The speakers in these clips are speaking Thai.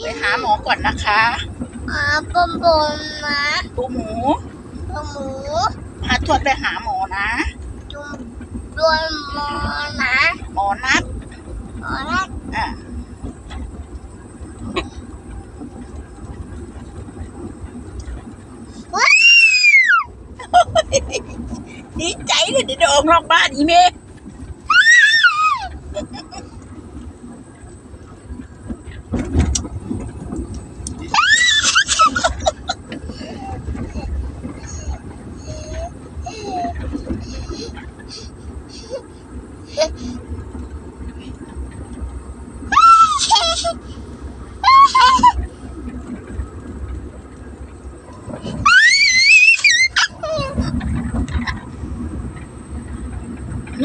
ไปหาหมอก่อนนะคะอ่าปมปมนะปูหมูปมหมูพาทวดไปหาหมอนะจุ่มด้วยหมอนะหมอนัดหมอนะอะว้าวดีใจเลยเดี๋ยวออกนอกบ้านอีเมย์ นุ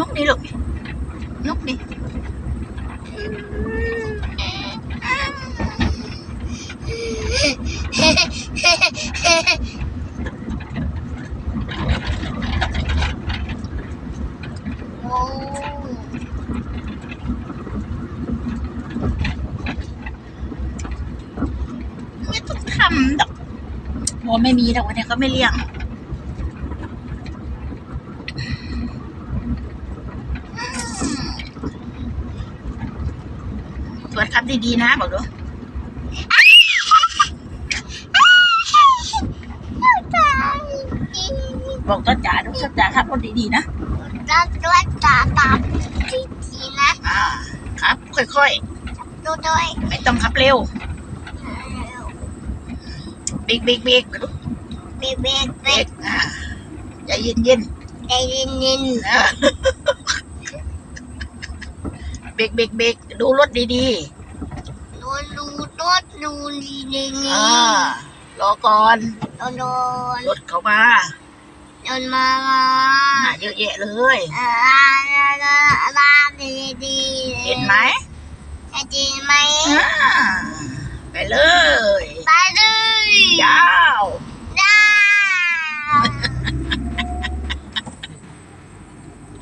กดิลูกนุกดิ โอ้ ไม่ต้องทำดอกหมไม่มีดอกวันนี้เขาไม่เลี้ยงตรวจคำดีๆนะ บอกดูตายจริง บอกต้นจ๋าดูต้นจ๋าครับคนดีๆนะจะด้วยตาตาจริงๆนะอ่าครับ ค่อยดูด้วยๆไม่ต้องขับเร็วเบรกเบรกเบรกเบ๊กเบ๊กเบรเบ๊กกอ่าใจเย็นเย็นใจเย็นๆอ่าเบรกเบรกเบรกดูรถดีๆดูดูดูดูดีดีๆนี่อ่ารอก่อนโดนโดนรถเขามา จนมาหาเยอะแยะเลยบ้านดีดีเห็นไหมจริงไหมไปเลย ไปเลยยาวได้